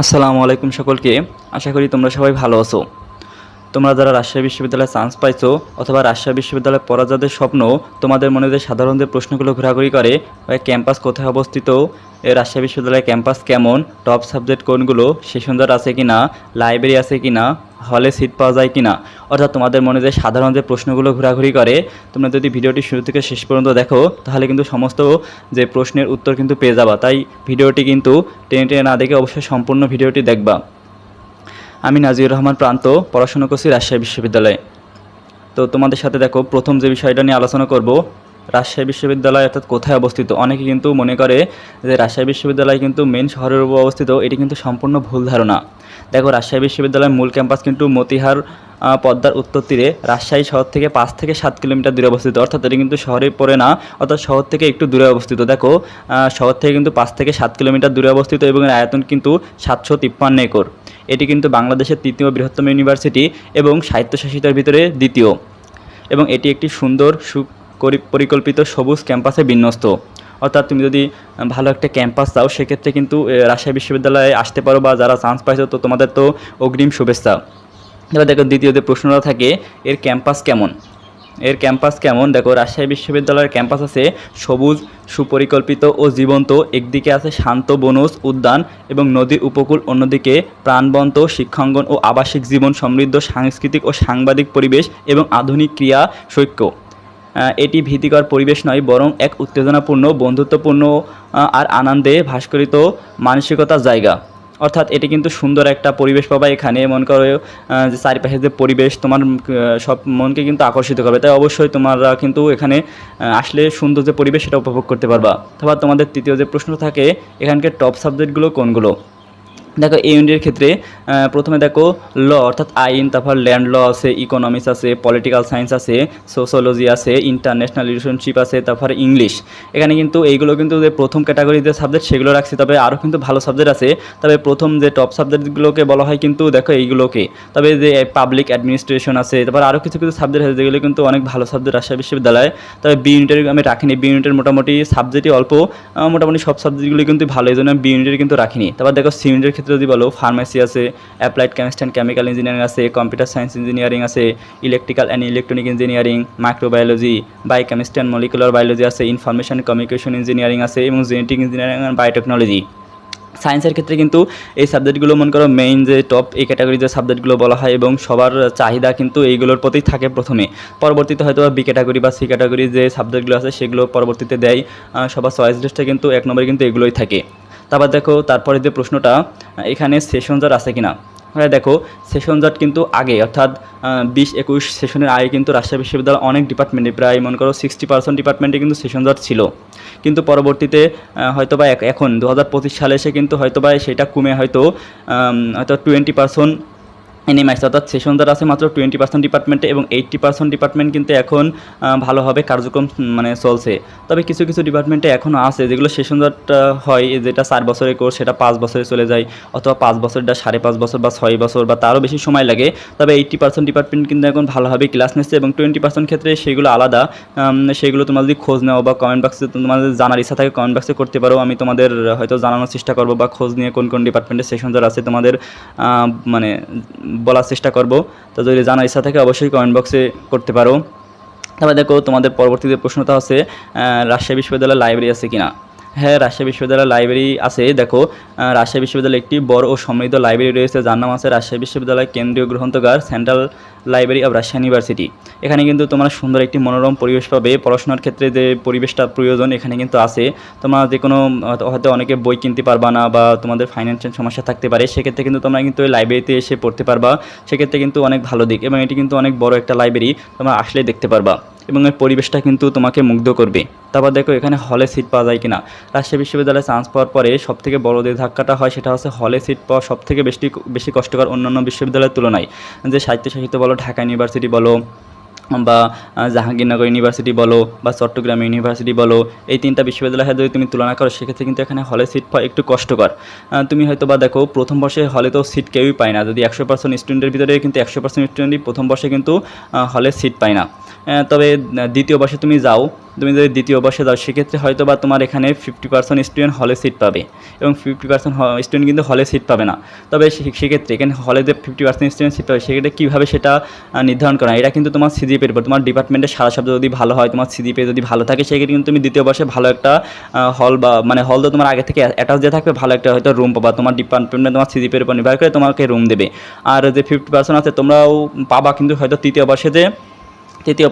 আসসালামু আলাইকুম সকলকে। আশা করি তোমরা সবাই ভালো আছো। তোমরা যারা রাজশাহী বিশ্ববিদ্যালয়ে চান্স পাইছো অথবা রাজশাহী বিশ্ববিদ্যালয়ে পড়া যাদের স্বপ্ন তোমাদের মনে যে সাধারণ যে প্রশ্নগুলো ঘোরাঘুরি করে ক্যাম্পাস কোথায় অবস্থিত রাজশাহী বিশ্ববিদ্যালয়ের ক্যাম্পাস কেমন টপ সাবজেক্ট কোনগুলো সেশনজার আছে কি না লাইব্রেরি আছে কি না হলে সিট পাওয়া যায় কি না অর্থাৎ তোমাদের মনে যে সাধারণ যে প্রশ্নগুলো ঘোরাঘুরি করে, তোমরা যদি ভিডিওটি শুরু থেকে শেষ পর্যন্ত দেখো, তাহলে কিন্তু সমস্ত যে প্রশ্নের উত্তর কিন্তু পেয়ে যাবা। তাই ভিডিওটি কিন্তু টেনে টেনে না দেখে অবশ্যই সম্পূর্ণ ভিডিওটি দেখবা। আমি নাজির রহমান প্রান্ত, পড়াশোনা করছি রাজশাহী বিশ্ববিদ্যালয়ে। তো তোমাদের সাথে দেখো, প্রথম যে বিষয়টা নিয়ে আলোচনা করব, রাজশাহী বিশ্ববিদ্যালয় অর্থাৎ কোথায় অবস্থিত? অনেকে কিন্তু মনে করে যে রাজশাহী বিশ্ববিদ্যালয় কিন্তু মেন শহরের উপর অবস্থিত, এটি কিন্তু সম্পূর্ণ ভুল ধারণা। দেখো, রাজশাহী বিশ্ববিদ্যালয়ের মূল ক্যাম্পাস কিন্তু মতিহার পদ্মার উত্তর তীরে। রাজশাহী শহর থেকে পাঁচ থেকে সাত কিলোমিটার দূরে অবস্থিত। অর্থাৎ এটি কিন্তু শহরে পড়ে না, অর্থাৎ শহর থেকে একটু দূরে অবস্থিত। দেখো শহর থেকে কিন্তু পাঁচ থেকে সাত কিলোমিটার দূরে অবস্থিত এবং এর আয়তন কিন্তু সাতশো তিপ্পান্ন একর। এটি কিন্তু বাংলাদেশের তৃতীয় বৃহত্তম ইউনিভার্সিটি এবং স্বায়ত্তশাসিতার ভিতরে দ্বিতীয়। এবং এটি একটি সুন্দর সুপরি- পরিকল্পিত সবুজ ক্যাম্পাসে বিন্যস্ত। অর্থাৎ তুমি যদি ভালো একটা ক্যাম্পাস চাও সেক্ষেত্রে কিন্তু রাজশাহী বিশ্ববিদ্যালয়ে আসতে পারো বা যারা চান্স পাইছো, তো তোমাদের তো অগ্রিম শুভেচ্ছা। এবার দেখো দ্বিতীয় যে প্রশ্নটা থাকে, এর ক্যাম্পাস কেমন? এর ক্যাম্পাস কেমন? দেখো রাজশাহী বিশ্ববিদ্যালয়ের ক্যাম্পাস আছে সবুজ, সুপরিকল্পিত ও জীবন্ত, একদিকে আছে শান্ত বনজ উদ্যান এবং নদীর উপকূল, অন্যদিকে প্রাণবন্ত, শিক্ষাঙ্গন ও আবাসিক জীবন সমৃদ্ধ সাংস্কৃতিক ও সাংবাদিক পরিবেশ এবং আধুনিক ক্রিয়া সৈক্য এটি ভীতিকর পরিবেশ নয়, বরং এক উত্তেজনাপূর্ণ, বন্ধুত্বপূর্ণ আর আনন্দে ভাস্করিত মানসিকতার জায়গা। অর্থাৎ এটি কিন্তু সুন্দর একটা পরিবেশ পাবা এখানে। মনে করো যে চারিপাশে যে পরিবেশ, তোমার সব মনকে কিন্তু আকর্ষিত করবে। তাই অবশ্যই তোমরা কিন্তু এখানে আসলে সুন্দর যে পরিবেশ সেটা উপভোগ করতে পারবা। অথবা তোমাদের তৃতীয় যে প্রশ্ন থাকে, এখানকার টপ সাবজেক্টগুলো কোনগুলো? দেখো এই ইউনিটের ক্ষেত্রে প্রথমে দেখো, ল, অর্থাৎ আইন তারপর ল্যান্ড ল আছে ইকোনমিক্স আছে পলিটিক্যাল সায়েন্স আছে সোশ্যোলজি আছে ইন্টারন্যাশনাল রিলেশনশিপ আছে, তারপরে ইংলিশ এখানে কিন্তু এইগুলো কিন্তু যে প্রথম ক্যাটাগরি যে সাবজেক্ট সেগুলো রাখছি, তবে আরও কিন্তু ভালো সাবজেক্ট আছে। তবে প্রথম যে টপ সাবজেক্টগুলোকে বলা হয় কিন্তু দেখো এইগুলোকে। তবে যে পাবলিক অ্যাডমিনিস্ট্রেশন আছে, তারপর আরও কিছু কিছু সাবজেক্ট আছে, যেগুলো কিন্তু অনেক ভালো সাবজেক্ট রাজশাহী বিশ্ববিদ্যালয়ে। তবে বি ইউনিটের আমি রাখিনি বি ইউনিটের মোটামুটি সাবজেক্টই অল্প। মোটামুটি সব সাবজেক্টগুলো কিন্তু ভালো, এই জন্য বি ইউনিটের কিন্তু রাখিনি। তারপর দেখো সি ইউনিটের ক্ষেত্রে যদি বলো ফার্মেসি আছে applied chemistry and chemical engineering আছে কম্পিউটার সায়েন্স ইঞ্জিনিয়ারিং আছে electrical and electronic engineering microbiology biochemistry and molecular biology আছে ইনফরমেশন কমিউনিকেশন ইঞ্জিনিয়ারিং আছে, এবং জেনেটিক ইঞ্জিনিয়ারিং অ্যান্ড বায়োটেকনোলজি সায়েন্সের ক্ষেত্রে কিন্তু এই সাবজেক্টগুলো মনে করো মেইন যে টপ এই ক্যাটাগরি যে সাবজেক্টগুলো বলা হয়, এবং সবার চাহিদা কিন্তু এইগুলোর প্রতিই থাকে প্রথমে। পরবর্তীতে হয়তো বি ক্যাটাগরি বা সি ক্যাটাগরি যে সাবজেক্টগুলো আছে, সেগুলো পরবর্তীতে দেয়। সবার চয়েস লিস্টে কিন্তু এক নম্বরে কিন্তু এগুলোই থাকে। তারপর দেখো, তারপরে যে প্রশ্নটা, এখানে সেশন জট আছে কিনা? হ্যাঁ দেখো সেশন জট কিন্তু আগে, অর্থাৎ বিশ একুশ সেশনের আগে কিন্তু রাজশাহী বিশ্ববিদ্যালয় অনেক ডিপার্টমেন্টে প্রায় মনে করো সিক্সটি পার্সেন্ট ডিপার্টমেন্টে কিন্তু সেশন জট ছিল। কিন্তু পরবর্তীতে হয়তো বা এখন দু হাজার পঁচিশ সালে এসে কিন্তু হয়তো বা সেটা কমে হয়তো হয়তো টোয়েন্টি পার্সেন্ট এনে মাইস অর্থাৎ সেশন দ্বারা আছে মাত্র টোয়েন্টি পার্সেন্ট ডিপার্টমেন্টে এবং এইট্টি পার্সেন্ট ডিপার্টমেন্ট কিন্তু এখন ভালোভাবে কার্যক্রম মানে চলছে। তবে কিছু কিছু ডিপার্টমেন্টে এখনও আছে, যেগুলো সেশন দ্বারটা হয় যেটা চার বছরের কোর্স সেটা পাঁচ বছরে চলে যায়, অথবা পাঁচ বছরটা সাড়ে পাঁচ বছর বা ছয় বছর বা তারও বেশি সময় লাগে। তবে এইট্টি পার্সেন্ট ডিপার্টমেন্ট কিন্তু এখন ভালোভাবে ক্লাস নিচ্ছে এবং টোয়েন্টি পার্সেন্ট ক্ষেত্রে সেগুলো আলাদা। সেগুলো তোমরা যদি খোঁজ নাও বা কমেন্ট বক্সে তোমাদের জানার ইচ্ছা থাকে কমেন্ট বক্সে করতে পারো। আমি তোমাদের, হয়তো জানানোর চেষ্টা করব বা খোঁজ নিয়ে কোন কোন ডিপার্টমেন্টে সেশন যারা আছে তোমাদের মানে বলার চেষ্টা করব। তো যদি জানার ইচ্ছা থাকে অবশ্যই কমেন্ট বক্সে করতে পারো। তারপর দেখো তোমাদের পরবর্তীতে প্রশ্নটা আছে রাজশাহী বিশ্ববিদ্যালয়ের লাইব্রেরি আছে কিনা? হ্যাঁ রাজশাহী বিশ্ববিদ্যালয়ের লাইব্রেরি আছে, দেখো। রাজশাহী বিশ্ববিদ্যালয়ে একটি বড় ও সমৃদ্ধ লাইব্রেরি রয়েছে, যার নাম আছে রাজশাহী বিশ্ববিদ্যালয় কেন্দ্রীয় গ্রন্থাগার central library of Rajshahi university এখানে কিন্তু তোমরা সুন্দর একটি মনোরম পরিবেশ পাবে, পড়াশোনার ক্ষেত্রে যে পরিবেশটা প্রয়োজন, এখানে কিন্তু আছে। তোমরা যে কোনো হয়তো- অনেকে বই কিনতে পারবা না বা তোমাদের ফাইন্যান্সিয়াল সমস্যা থাকতে পারে, সেক্ষেত্রে কিন্তু তোমরা কিন্তু ওই লাইব্রেরিতে এসে পড়তে পারবা। সেক্ষেত্রে কিন্তু অনেক ভালো দিক এবং এটি কিন্তু অনেক বড় একটা লাইব্রেরি তোমরা আসলেই দেখতে পারবা। এবং এর পরিবেশটা কিন্তু তোমাকে মুগ্ধ করবে। তারপর দেখো, এখানে হলে সিট পাওয়া যায় কিনা। রাজশাহী বিশ্ববিদ্যালয়ে চান্স পাওয়ার পরে সব থেকে বড় যে ধাক্কাটা হয়, সেটা হচ্ছে হলে সিট পাওয়া সব থেকে বেশি বেশি কষ্টকর অন্যান্য বিশ্ববিদ্যালয়ের তুলনায়। যে সাহিত্য সাহিত্য বলো, ঢাকা ইউনিভার্সিটি বলো, বা জাহাঙ্গীরনগর ইউনিভার্সিটি বলো, বা চট্টগ্রাম ইউনিভার্সিটি বলো, এই তিনটা বিশ্ববিদ্যালয়ের যদি তুমি তুলনা করো, সেক্ষেত্রে কিন্তু এখানে হলে সিট পাওয়া একটু কষ্টকর। তুমি হয়তো বা দেখো, প্রথম বর্ষে হলে তো সিট কেউই পায় না। যদি একশো পার্সেন্ট স্টুডেন্টের ভিতরে, কিন্তু একশো পার্সেন্ট স্টুডেন্টই প্রথম বর্ষে কিন্তু হলে সিট পায় না। তবে দ্বিতীয় বর্ষে তুমি যাও। তুমি যদি দ্বিতীয় বর্ষে যাও, সেক্ষেত্রে হয়তো বা তোমার এখানে ফিফটি পার্সেন্ট স্টুডেন্ট হলে সিট পাবে। এবং ফিফটি পার্সেন্ট স্টুডেন্ট কিন্তু হলে সিট পাবে না। তবে সেক্ষেত্রে এখানে হলে যে ফিফটি পার্সেন্ট স্টুডেন্ট সিট পাবে, সেক্ষেত্রে কীভাবে সেটা নির্ধারণ করা এটা কিন্তু তোমার সিজিপির উপর তোমার ডিপার্টমেন্টের সারা শব্দ যদি ভালো হয়, তোমার সিজিপি যদি ভালো থাকে, সেক্ষেত্রে কিন্তু তুমি দ্বিতীয় বর্ষে ভালো একটা হল বা মানে হল তো তোমার আগে থেকে অ্যাটাচ দিয়ে থাকবে, ভালো একটা হয়তো রুম পাবা। তোমার ডিপার্টমেন্টে তোমার সিজিপির উপর নির্ভর করে তোমাকে রুম দেবে। আর যে ফিফটি পার্সেন্ট আছে, তোমরাও পাবা কিন্তু হয়তো তৃতীয় বর্ষে যে তৃতীয়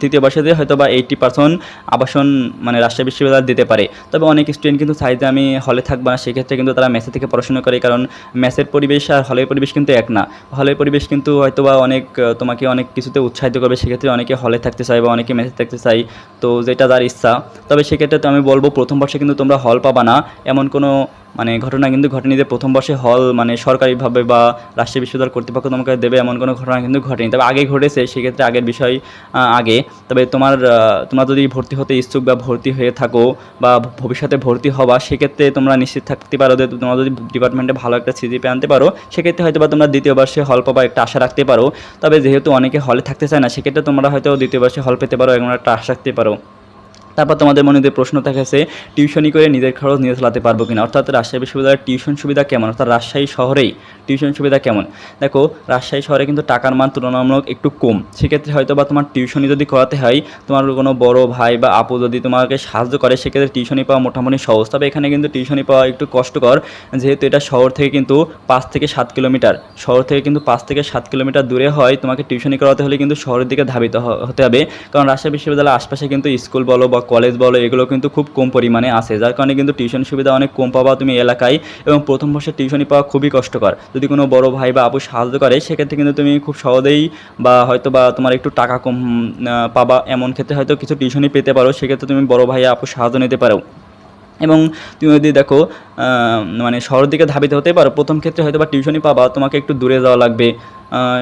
তৃতীয় বর্ষে যে হয়তো বা এইটটি পার্সেন্ট আবাসন মানে রাজশাহী বিশ্ববিদ্যালয় দিতে পারে। তবে অনেক স্টুডেন্ট কিন্তু চাই যে আমি হলে থাকব না, সেক্ষেত্রে কিন্তু তারা মেসে থেকে পড়াশোনা করে, কারণ মেসের পরিবেশ আর হলের পরিবেশ কিন্তু এক না। হলের পরিবেশ কিন্তু হয়তো বা অনেক তোমাকে অনেক কিছুতে উৎসাহিত করবে, সেক্ষেত্রে অনেকে হলে থাকতে চায় বা অনেকে মেসে থাকতে চাই তো যেটা যার ইচ্ছা। তবে সেক্ষেত্রে তো আমি বলব, প্রথম বর্ষে কিন্তু তোমরা হল পাবা না। এমন কোনো মানে ঘটনা কিন্তু ঘটেনি যে প্রথম বর্ষে হল মানে সরকারিভাবে বা রাষ্ট্রীয় বিশ্ববিদ্যালয় কর্তৃপক্ষ তোমাকে দেবে এমন কোনো ঘটনা কিন্তু ঘটেনি। তবে আগে ঘটেছে, সেক্ষেত্রে আগের বিষয় আগে। তবে তোমার তোমরা যদি ভর্তি হতে ইচ্ছুক বা ভর্তি হয়ে থাকো বা ভবিষ্যতে ভর্তি হবা, সেক্ষেত্রে তোমরা নিশ্চিত থাকতে পারো যে তোমরা যদি ডিপার্টমেন্টে ভালো একটা সিজিপি আনতে পারো, সেক্ষেত্রে হয়তো বা তোমরা দ্বিতীয় বর্ষে হল পাবা একটা আশা রাখতে পারো। তবে যেহেতু অনেকে হলে থাকতে চায় না, সেক্ষেত্রে তোমরা হয়তো দ্বিতীয় বর্ষে হল পেতে পারো এমন একটা আশা রাখতে পারো। তারপর তোমাদের মনে যে প্রশ্ন থাকেছে টিউশনি করে নিজের খরচ নিজে চালাতে পারব কিনা? অর্থাৎ রাজশাহী বিশ্ববিদ্যালয়ের টিউশন সুবিধা কেমন? অর্থাৎ রাজশাহী শহরেই টিউশন সুবিধা কেমন? দেখো, রাজশাহী শহরে কিন্তু টাকার মান তুলনামূলক একটু কম। সেক্ষেত্রে হয়তো বা তোমার টিউশনি যদি করাতে হয়, তোমার কোনো বড় ভাই বা আপু যদি তোমাকে সাহায্য করে, সেক্ষেত্রে টিউশনি পাওয়া মোটামুটি সহজ। তবে এখানে কিন্তু টিউশনি পাওয়া একটু কষ্টকর, যেহেতু এটা শহর থেকে কিন্তু পাঁচ থেকে সাত কিলোমিটার। শহর থেকে কিন্তু পাঁচ থেকে সাত কিলোমিটার দূরে হয়, তোমাকে টিউশনি করাতে হলে কিন্তু শহরের দিকে ধাবিত হতে হবে। কারণ রাজশাহী বিশ্ববিদ্যালয়ের আশপাশে কিন্তু স্কুল বলো বা কলেজ বলো, এগুলো কিন্তু খুব কম পরিমাণে আসে। যার কারণে কিন্তু টিউশন সুবিধা অনেক কম পাবা তুমি এলাকায় এবং প্রথম বর্ষে টিউশনি পাওয়া খুবই কষ্টকর। যদি কোনো বড় ভাই বা আপু সাহায্য করে, সেক্ষেত্রে কিন্তু তুমি খুব সহজেই বা হয়তো বা তোমার একটু টাকা কম পাবা। এমন ক্ষেত্রে হয়তো কিছু টিউশনই পেতে পারো, সেক্ষেত্রে তুমি বড় ভাই আপু সাহায্য নিতে পারো। এবং তুমি যদি দেখো মানে শহরের দিকে ধাবিত হতে পারো, প্রথম ক্ষেত্রে হয়তো বা টিউশনি পাবা, তোমাকে একটু দূরে যাওয়া লাগবে।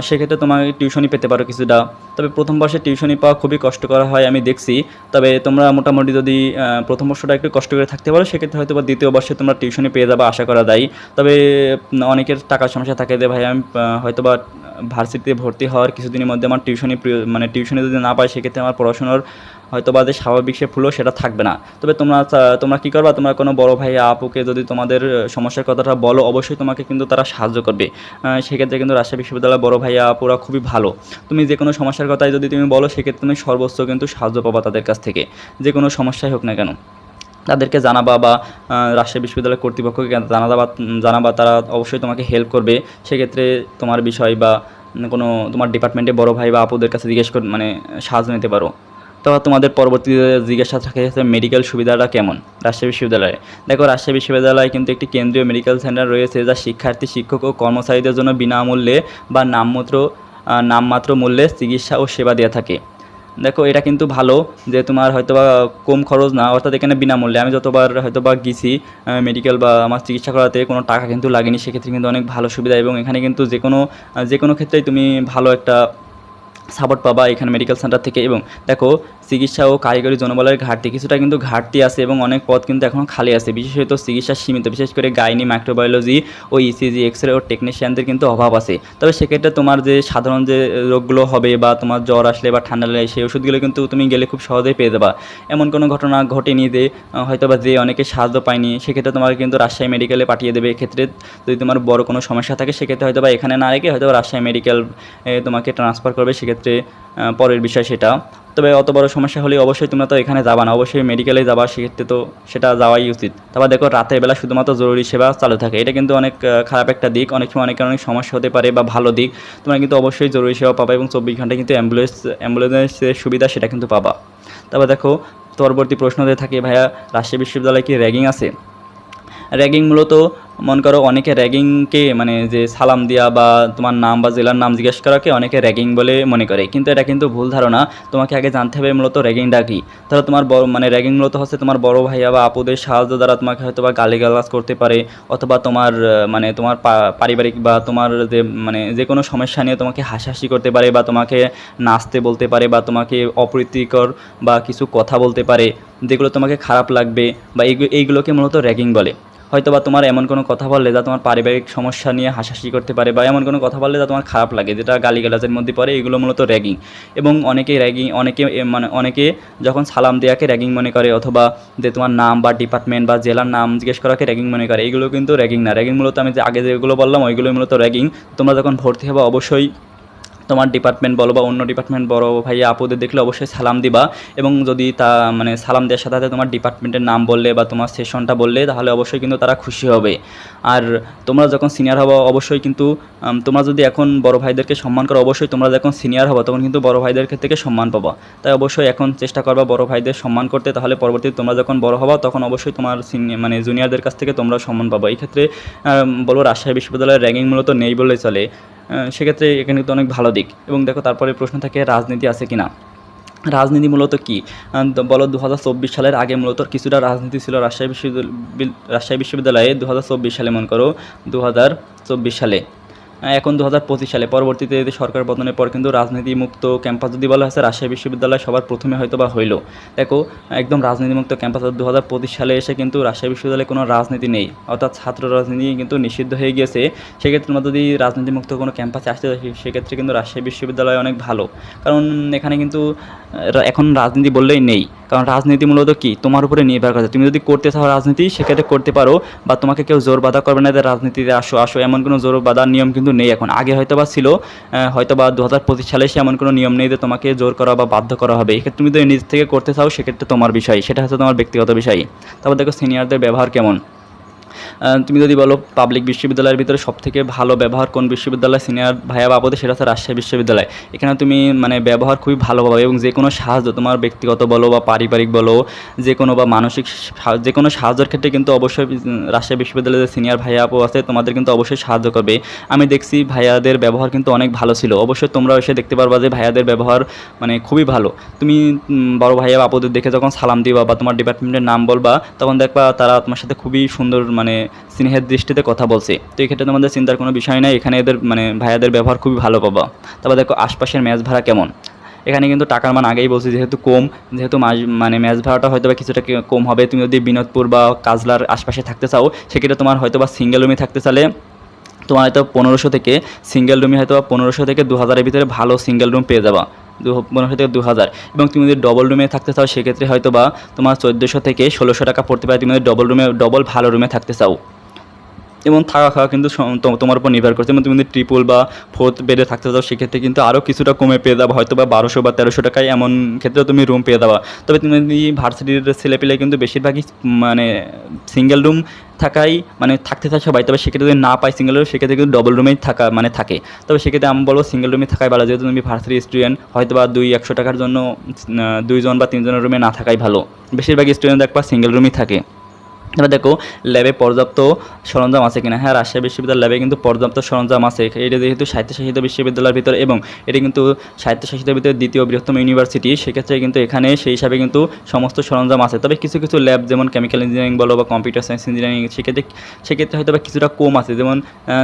সেক্ষেত্রে তোমাকে টিউশনি পেতে পারো কিছুটা। তবে প্রথম বর্ষে টিউশনি পাওয়া খুবই কষ্টকর হয়, আমি দেখছি। তবে তোমরা মোটামুটি যদি প্রথম বর্ষটা একটু কষ্ট করে থাকতে পারো, সেক্ষেত্রে হয়তো বা দ্বিতীয় বর্ষে তোমরা টিউশনি পেয়ে যাবে আশা করা যায়। তবে অনেকের টাকার সমস্যা থাকে যে, ভাই, আমি হয়তো বা ভার্সিটিতে ভর্তি হওয়ার কিছুদিনের মধ্যে আমার টিউশনি মানে টিউশনি যদি না পাই, সেক্ষেত্রে আমার পড়াশোনার হয়তো বা যে স্বাভাবিক সে ফুলো সেটা থাকবে না। তবে তোমরা তোমরা কী করবা? তোমরা কোনো বড় ভাই আপুকে যদি তোমাদের সমস্যার কথাটা বলো, অবশ্যই তোমাকে কিন্তু তারা সাহায্য করবে। সেক্ষেত্রে কিন্তু রাজশাহী বিশ্ববিদ্যালয়ের বড় ভাইয়া আপুরা খুবই ভালো। তুমি যে কোনো সমস্যার কথাই যদি তুমি বলো, সেক্ষেত্রে তুমি সর্বোচ্চ কিন্তু সাহায্য পাবা তাদের কাছ থেকে। যে কোনো সমস্যাই হোক না কেন। তাদেরকে জানাবা বা রাজশাহী বিশ্ববিদ্যালয় কর্তৃপক্ষকে জানাবা জানাবা, তারা অবশ্যই তোমাকে হেল্প করবে। সেক্ষেত্রে তোমার বিষয় বা কোনো তোমার ডিপার্টমেন্টে বড় ভাই বা আপুদের কাছে জিজ্ঞেস কর মানে সাহায্য নিতে পারো। তো তোমাদের পরবর্তীতে জিজ্ঞাসা থাকে মেডিকেল সুবিধাটা কেমন? রাজশাহী বিশ্ববিদ্যালয়ে। দেখো, রাজশাহী বিশ্ববিদ্যালয়ে কিন্তু একটি কেন্দ্রীয় মেডিকেল সেন্টার রয়েছে, যা শিক্ষার্থী, শিক্ষক ও কর্মচারীদের জন্য বিনামূল্যে বা নামমাত্র নামমাত্র মূল্যে চিকিৎসা ও সেবা দিয়ে থাকে। দেখো, এটা কিন্তু ভালো যে তোমার হয়তো বা কম খরচ না, অর্থাৎ এখানে বিনামূল্যে। আমি যতবার হয়তো বা গেছি মেডিকেল বা আমার চিকিৎসা করাতে, কোনো টাকা কিন্তু লাগেনি, সেক্ষেত্রে কিন্তু অনেক ভালো সুবিধা এবং এখানে কিন্তু যে কোনো যে কোনো ক্ষেত্রেই তুমি ভালো একটা সাপোর্ট পাবা এখানে মেডিকেল সেন্টার থেকে এবং দেখো চিকিৎসা ও কারিগরি জনবলের ঘাটতি, কিছুটা কিন্তু ঘাটতি আছে এবং অনেক পদ কিন্তু এখন খালি আছে। বিশেষত চিকিৎসা সীমিত, বিশেষ করে গাইনি মাইক্রোবায়োলজি ও ইসিজি এক্স রে ও টেকনিশিয়ানদের কিন্তু অভাব আছে। তবে সেক্ষেত্রে তোমার যে সাধারণ যে রোগগুলো হবে বা তোমার জ্বর আসলে বা ঠান্ডা লাগলে সেই ওষুধগুলো কিন্তু তুমি গেলে খুব সহজেই পেয়ে যাবা। এমন কোনো ঘটনা ঘটেনি যে হয়তো বা যে অনেকে সাহায্য পায়নি, সেক্ষেত্রে তোমার কিন্তু রাজশাহী মেডিকেলে পাঠিয়ে দেবে। এক্ষেত্রে যদি তোমার বড় কোনো সমস্যা থাকে, সেক্ষেত্রে হয়তো বা এখানে না রেখে হয়তো রাজশাহী মেডিকেল তোমাকে ট্রান্সফার করবে, সেক্ষেত্রে আহ, পরের বিষয় সেটা। তবে অত বড় সমস্যা হলে অবশ্যই তোমরা তো এখানে যাবা না অবশ্যই মেডিকেলে যাবা সেক্ষেত্রে তো সেটা যাওয়াই উচিত। তারপর দেখো রাতের বেলা শুধুমাত্র জরুরি সেবা চালু থাকে। এটা কিন্তু অনেক খারাপ একটা দিক। অনেক সময় অনেক অনেক সমস্যা হতে পারে বা ভালো দিক। তোমরা কিন্তু অবশ্যই জরুরি সেবা পাবা এবং চব্বিশ ঘণ্টা কিন্তু অ্যাম্বুলেন্স অ্যাম্বুলেন্সের সুবিধা সেটা কিন্তু পাবা। তারপর দেখো পরবর্তী প্রশ্ন থাকে ভাইয়া রাজশাহী বিশ্ববিদ্যালয়ে কি র্যাগিং আছে? র্যাগিং মূলত মনে করো অনেকে র্যাগিংকে মানে যে সালাম দেওয়া বা তোমার নাম বা জেলার নাম জিজ্ঞেস করাকে অনেকে র্যাগিং বলে মনে করে। কিন্তু এটা কিন্তু ভুল ধারণা। তোমাকে আগে জানতে হবে মূলত র্যাগিংটা কী। তাহলে তোমার বড় মানে র্যাগিং মূলত হচ্ছে তোমার বড় ভাইয়া বা আপুদের সাহায্য দ্বারা তোমাকে হয়তো বা গালিগালাজ করতে পারে অথবা তোমার মানে তোমার পারিবারিক বা তোমার যে মানে যে কোনো সমস্যা নিয়ে তোমাকে হাসাহাসি করতে পারে বা তোমাকে নাচতে বলতে পারে বা তোমাকে অপ্রীতিকর বা কিছু কথা বলতে পারে, যেগুলো তোমাকে খারাপ লাগবে বা এইগুলোকে মূলত র্যাগিং বলে। হয়তো বা তোমার এমন কোনো কথা বললে যা তোমার পারিবারিক সমস্যা নিয়ে হাসাহাসি করতে পারে বা এমন কোনো কথা বললে যা তোমার খারাপ লাগে, যেটা গালিগালাজের মধ্যে পড়ে, এগুলো মূলত র্যাগিং এবং অনেকে র্যাগিং অনেকে মানে অনেকে যখন সালাম দেওয়াকে র্যাগিং মনে করে অথবা যে তোমার নাম বা ডিপার্টমেন্ট বা জেলার নাম জিজ্ঞেস করাকে র্যাগিং মনে করে, এগুলো কিন্তু র্যাগিং না। র্যাগিং মূলত আমি যে আগে যেগুলো বললাম, ওইগুলোই মূলত র্যাগিং তোমরা যখন ভর্তি হবে, অবশ্যই তোমার ডিপার্টমেন্ট বলো বা অন্য ডিপার্টমেন্ট বড় ভাই আপুদের দেখলে অবশ্যই সালাম দিবা এবং যদি তা মানে সালাম দেওয়ার সাথে সাথে তোমার ডিপার্টমেন্টের নাম বললে বা তোমার সেশনটা বললে তাহলে অবশ্যই কিন্তু তারা খুশি হবে। আর তোমরা যখন সিনিয়র হব অবশ্যই কিন্তু তোমরা যদি এখন বড় ভাইদেরকে সম্মান করো অবশ্যই তোমরা যখন সিনিয়র হব তখন কিন্তু বড় ভাইদের থেকে সম্মান পাবা। তাই অবশ্যই এখন চেষ্টা করবা বড় ভাইদের সম্মান করতে, তাহলে পরবর্তীতে তোমরা যখন বড় হবা তখন অবশ্যই তোমার মানে জুনিয়রদের কাছ থেকে তোমরা সম্মান পাবা। এই ক্ষেত্রে বলব রাজশাহী বিশ্ববিদ্যালয়ের র্যাঙ্কিং মূলত নেই বললেই চলে। সেক্ষেত্রে এখানে কিন্তু অনেক ভালো দিক। এবং দেখো তারপরে প্রশ্ন থাকে, রাজনীতি আছে কিনা? রাজনীতি মূলত কি? বলো দু হাজার চব্বিশ সালের আগে মূলত কিছুটা রাজনীতি ছিল রাজশাহী বিশ্ববিদ্যালয় রাজশাহী বিশ্ববিদ্যালয়ে। দু সালে মনে করো দু হাজার চব্বিশ সালে। এখন দু হাজার পঁচিশ সালে। পরবর্তীতে সরকার পতনের পর কিন্তু রাজনীতিমুক্ত ক্যাম্পাস যদি বলা হয়েছে রাজশাহী বিশ্ববিদ্যালয় সবার প্রথমে হয়তো বা হইল। দেখো, একদম রাজনীতিমুক্ত ক্যাম্পাস দু হাজার পঁচিশ সালে এসে কিন্তু রাজশাহী বিশ্ববিদ্যালয়ে কোনো রাজনীতি নেই। অর্থাৎ ছাত্র রাজনীতি কিন্তু নিষিদ্ধ হয়ে গিয়েছে। সেক্ষেত্রে আমরা যদি রাজনীতিমুক্ত কোনো ক্যাম্পাসে আসতে সেক্ষেত্রে কিন্তু রাজশাহী বিশ্ববিদ্যালয় অনেক ভালো। কারণ এখানে কিন্তু এখন রাজনীতি বললেই নেই। কারণ রাজনীতি মূলত কি? তোমার উপরে নির্ভর করে। তুমি যদি করতে চাও রাজনীতি, সেক্ষেত্রে করতে পারো, বা তোমাকে কেউ জোর বাধা করবে না যে রাজনীতিতে আসো আসো, এমন কোনো জোর বাধার নিয়ম কিন্তু নেই এখন। আগে হয়তো বা ছিল হয়তো বা দু হাজার পঁচিশ সালে সে এমন কোনো নিয়ম নেই যে তোমাকে জোর করা বা বাধ্য করা হবে। এক্ষেত্রে তুমি যদি নিজ থেকে করতে চাও, সেক্ষেত্রে তোমার বিষয়। সেটা হচ্ছে তোমার ব্যক্তিগত বিষয়। তারপর দেখো সিনিয়রদের ব্যবহার কেমন? তুমি যদি বলো পাবলিক বিশ্ববিদ্যালয়ের ভিতরে সবথেকে ভালো ব্যবহার কোন বিশ্ববিদ্যালয়? সিনিয়র ভাইয়া বাবদে সেটা হচ্ছে রাজশাহী বিশ্ববিদ্যালয়। এখানে তুমি মানে ব্যবহার খুবই ভালো পাবে এবং যে কোনো সাহায্য তোমার ব্যক্তিগত বলো বা পারিবারিক বলো, যে কোনো বা মানসিক যে কোনো সাহায্যের ক্ষেত্রে কিন্তু অবশ্যই রাজশাহী বিশ্ববিদ্যালয়ের যে সিনিয়র ভাইয়া আপু আছে, তোমাদের কিন্তু অবশ্যই সাহায্য করবে। আমি দেখছি ভাইয়াদের ব্যবহার কিন্তু অনেক ভালো ছিল। অবশ্যই তোমরা এসে দেখতে পারবা যে ভাইয়াদের ব্যবহার মানে খুবই ভালো। তুমি বড় ভাইয়া আপুদের দেখে যখন সালাম দিবা বা তোমার ডিপার্টমেন্টের নাম বলবা, তখন দেখবা তারা তোমার সাথে খুবই সুন্দর মানে স্নেহের দৃষ্টিতে কথা বলছে। তো এই ক্ষেত্রে তোমাদের চিন্তার কোনো বিষয় নাই, এখানে এদের মানে ভাইয়াদের ব্যবহার খুবই ভালো পাবা। তারপর দেখো, আশপাশের ম্যাচ ভাড়া কেমন? এখানে কিন্তু টাকার মান আগেই বলছি, যেহেতু কম, যেহেতু মানে ম্যাচ ভাড়াটা হয়তো বা কিছুটা কম হবে। তুমি যদি বিনোদপুর বা কাজলার আশপাশে থাকতে চাও, সেক্ষেত্রে তোমার হয়তো বা সিঙ্গেল রুমে থাকতে চাইলে তোমার হয়তো পনেরোশো থেকে সিঙ্গেল রুমে হয়তো পনেরোশো থেকে দু হাজারের ভিতরে ভালো সিঙ্গেল রুম পেয়ে যাবা। দু পনেরোশো থেকে দু হাজার এবং তুমি যদি ডবল রুমে থাকতে চাও, সেক্ষেত্রে হয়তো বা তোমার চোদ্দোশো থেকে ষোলোশো টাকা পড়তে পারে। তুমি যদি ডবল রুমে ডবল ভালো রুমে থাকতে চাও। এবং থাকা খাওয়া কিন্তু তোমার উপর নির্ভর করছে। এবং তুমি যদি ট্রিপল বা ফোর্থ বেডে থাকতে চাও, সেক্ষেত্রে কিন্তু আরও কিছুটা কমে পেয়ে যাবে। হয়তো বা বারোশো বা তেরোশো টাকায় এমন ক্ষেত্রে তুমি রুম পেয়ে যাবা। তবে তুমি যদি ভার্সিটির ছেলে পেলে কিন্তু বেশিরভাগই মানে সিঙ্গেল রুম থাকাই মানে থাকতে চায় সবাই। তবে সেক্ষেত্রে যদি না পাই সিঙ্গেল রুম সেক্ষেত্রে কিন্তু ডবল রুমেই থাকা মানে থাকে। তবে সেক্ষেত্রে আমি বলব সিঙ্গেল রুমে থাকাই ভালো। যেহেতু তুমি ভার্সিটি স্টুডেন্ট হয়তো বা দুই, একশো টাকার জন্য দুইজন বা তিনজনের রুমে না থাকাই ভালো। বেশিরভাগ স্টুডেন্ট দেখবা সিঙ্গেল রুমই থাকে। এবার দেখো, ল্যাবে পর্যাপ্ত সরঞ্জাম আছে কিনা? হ্যাঁ রাজশাহী বিশ্ববিদ্যালয় ল্যাবে কিন্তু পর্যাপ্ত সরঞ্জাম আছে। এটা যেহেতু স্বায়ত্তশাসিত বিশ্ববিদ্যালয়ের ভিতরে এবং এটা কিন্তু স্বায়ত্তশাসিত ভিতরে দ্বিতীয় বৃহত্তম ইউনিভার্সিটি, সেক্ষেত্রে কিন্তু এখানে সেই হিসাবে কিন্তু সমস্ত সরঞ্জাম আছে। তবে কিছু কিছু ল্যাব যেমন কেমিক্যাল ইঞ্জিনিয়ারিং বলো বা কম্পিউটার সায়েন্স ইঞ্জিনিয়ারিং, সেক্ষেত্রে সেক্ষেত্রে হয়তো বা কিছুটা কম আছে। যেমন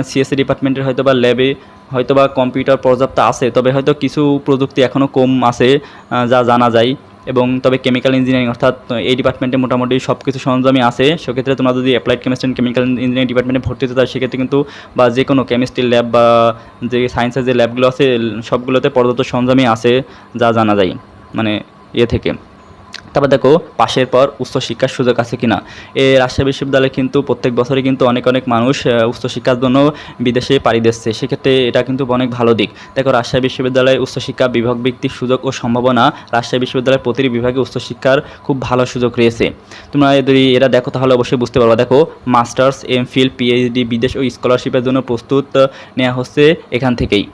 সিএসসি ডিপার্টমেন্টের হয়তো বা ল্যাবে হয়তো বা কম্পিউটার পর্যাপ্ত আছে, তবে হয়তো কিছু প্রযুক্তি এখনও কম আছে যা জানা যায়। এবং তবে কেমিক্যাল ইঞ্জিনিয়ারিং অর্থাৎ এই ডিপার্টমেন্টে মোটামুটি সব কিছু সরঞ্জামই আছে। সেক্ষেত্রে তোমরা যদি applied chemistry and chemical engineering ডিপার্টমেন্টে ভর্তি হতে চাও, সেক্ষেত্রে কিন্তু বা যে কোনো কেমিস্ট্রি ল্যাব বা যে সায়েন্সের যে ল্যাবগুলো আছে, সবগুলোতে পর্যাপ্ত সরঞ্জামই আছে, যা জানা যায় মানে ইয়ে থেকে। তারপর দেখো, পাশের পর উচ্চশিক্ষার সুযোগ আছে কিনা? এই রাজশাহী বিশ্ববিদ্যালয়ে কিন্তু প্রত্যেক বছরই কিন্তু অনেক অনেক মানুষ উচ্চশিক্ষার জন্য বিদেশে পাড়ি দিচ্ছে। সেক্ষেত্রে এটা কিন্তু অনেক ভালো দিক। দেখো, রাজশাহী বিশ্ববিদ্যালয়ে উচ্চশিক্ষা বিভাগ ভিত্তিক সুযোগ ও সম্ভাবনা রাজশাহী বিশ্ববিদ্যালয়ের প্রতিটি বিভাগে উচ্চশিক্ষার খুব ভালো সুযোগ রয়েছে। তোমরা যদি এরা দেখো, তাহলে অবশ্যই বুঝতে পারবা। দেখো, মাস্টার্স, এম ফিল, পিএইচডি, বিদেশ ও স্কলারশিপের জন্য প্রস্তুত নেওয়া হচ্ছে এখান থেকেই।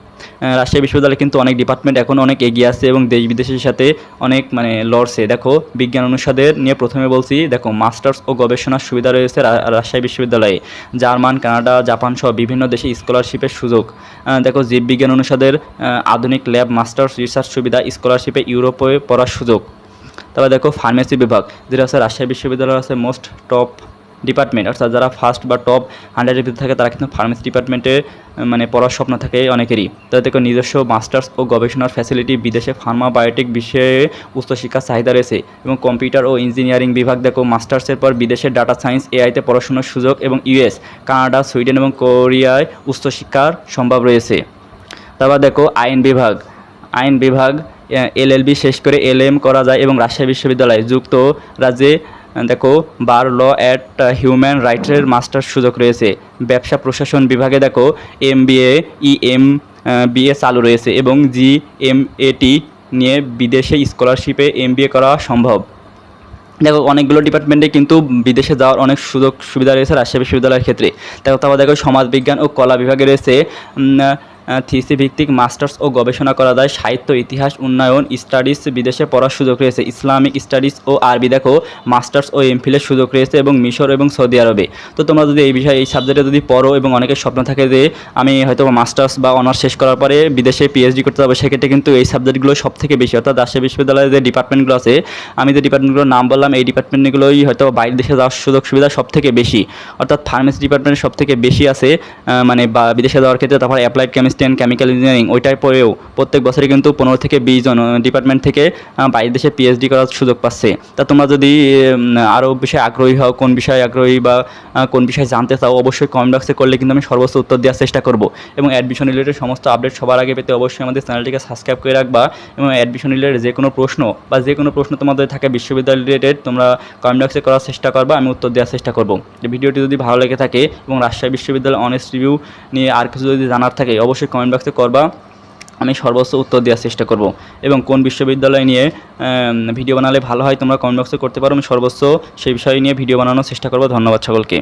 রাজশাহী বিশ্ববিদ্যালয়ে কিন্তু অনেক ডিপার্টমেন্ট এখন অনেক এগিয়ে আছে এবং দেশ বিদেশের সাথে অনেক মানে লড়ছে। দেখো, বিজ্ঞান অনুষদের নিয়ে প্রথমে বলছি, দেখো মাস্টার্স ও গবেষণার সুবিধা রয়েছে রাজশাহী বিশ্ববিদ্যালয়ে। জার্মান, কানাডা, জাপান সহ বিভিন্ন দেশে স্কলারশিপের সুযোগ। দেখো জীববিজ্ঞান অনুষদের আধুনিক ল্যাব মাস্টার্স রিসার্চ সুবিধা স্কলারশিপে ইউরোপে পড়ার সুযোগ। তারপর দেখো ফার্মেসি বিভাগ, যেটা হচ্ছে রাজশাহী বিশ্ববিদ্যালয়ের আছে মোস্ট টপ ডিপার্টমেন্ট অর্থাৎ যারা ফার্স্ট বা টপ হান্ড্রেডের ভিতরে থাকে, তারা কিন্তু ফার্মেসি ডিপার্টমেন্টে মানে পড়ার স্বপ্ন থাকে অনেকেরই। তাদের নিজস্ব মাস্টার্স ও গবেষণার ফ্যাসিলিটি বিদেশে ফার্মা বায়োটেক বিষয়ে উচ্চশিক্ষার চাহিদা রয়েছে এবং কম্পিউটার ও ইঞ্জিনিয়ারিং বিভাগ দেখো মাস্টার্সের পর বিদেশে ডাটা সায়েন্স এআইতে পড়াশোনার সুযোগ এবং ইউএস কানাডা সুইডেন এবং কোরিয়ায় উচ্চশিক্ষার সম্ভব রয়েছে। তারপর দেখো আইন বিভাগ। আইন বিভাগ এলএলবি শেষ করে এলএম করা যায় এবং রাজশাহী বিশ্ববিদ্যালয় যুক্ত রাজ্যে দেখো, বার ল অ্যাট হিউম্যান রাইটসের মাস্টার সুযোগ রয়েছে। ব্যবসা প্রশাসন বিভাগে দেখো, M B A, E M BA চালু রয়েছে এবং জি এম এটি নিয়ে বিদেশে স্কলারশিপে এম বি এ করা সম্ভব। দেখো, অনেকগুলো ডিপার্টমেন্টে কিন্তু বিদেশে যাওয়ার অনেক সুযোগ সুবিধা রয়েছে রাজশাহী বিশ্ববিদ্যালয়ের ক্ষেত্রে। দেখো, তারপর দেখো, সমাজবিজ্ঞান ও কলা বিভাগে রয়েছে থিসি ভিত্তিক মাস্টার্স ও গবেষণা করা যায়। সাহিত্য, ইতিহাস, উন্নয়ন, স্টাডিজ, বিদেশে পড়ার সুযোগ রয়েছে। ইসলামিক স্টাডিজ ও আরবি, দেখো, মাস্টার্স ও এমফিলের সুযোগ রয়েছে এবং মিশর এবং সৌদি আরবে। তো তোমরা যদি এই বিষয়ে এই সাবজেক্টে যদি পড়ো এবং অনেকের স্বপ্ন থাকে যে আমি হয়তো মাস্টার্স বা অনার্স শেষ করার পরে বিদেশে পিএইচডি করতে যাব, সেক্ষেত্রে কিন্তু এই সাবজেক্টগুলো সব থেকে বেশি, অর্থাৎ রাজশাহী বিশ্ববিদ্যালয়ের যে ডিপার্টমেন্টগুলো আছে, আমি যে ডিপার্টমেন্টগুলোর নাম বললাম, এই ডিপার্টমেন্টগুলোই হয়তো বাইরের দেশে যাওয়ার সুযোগ সুবিধা সব থেকে বেশি। অর্থাৎ ফার্মেসি ডিপার্টমেন্ট সব থেকে বেশি আছে মানে বা বিদেশে যাওয়ার ক্ষেত্রে তারপর applied chemistry and chemical engineering ওইটার পরেও প্রত্যেক বছরই কিন্তু পনেরো থেকে বিশ জন ডিপার্টমেন্ট থেকে বাইরের দেশে পিএইচডি করার সুযোগ পাচ্ছে। তা তোমরা যদি আরও বিষয়ে আগ্রহী হও, কোন বিষয়ে আগ্রহী বা কোন বিষয়ে জানতে চাও, অবশ্যই কমেন্ট বক্সে করলে কিন্তু আমি সর্বোচ্চ উত্তর দেওয়ার চেষ্টা করব। এবং অ্যাডমিশন রিলেটেড সমস্ত আপডেট সবার আগে পেতে অবশ্যই আমাদের চ্যানেলটিকে সাবস্ক্রাইব করে রাখবা। এবং অ্যাডমিশন রিলেটেড যে কোনো প্রশ্ন বা যে কোনো প্রশ্ন তোমাদের থাকে বিশ্ববিদ্যালয় রিলেটেড তোমরা কমেন্ট বক্সে করার চেষ্টা করবা, আমি উত্তর দেওয়ার চেষ্টা করব। ভিডিওটি যদি ভালো লেগে থাকে এবং রাজশাহী বিশ্ববিদ্যালয় অনেস্ট রিভিউ নিয়ে আর কিছু যদি জানার থাকে, অবশ্যই কমেন্ট বক্সে করবা। আমি সর্বোচ্চ উত্তর দেওয়ার চেষ্টা করব। এবং কোন বিশ্ববিদ্যালয় নিয়ে ভিডিও বানালে ভালো হয় তোমরা কমেন্ট বক্সে করতে পারো। আমি সর্বোচ্চ সেই বিষয় নিয়ে ভিডিও বানানোর চেষ্টা করব। ধন্যবাদ সকলকে।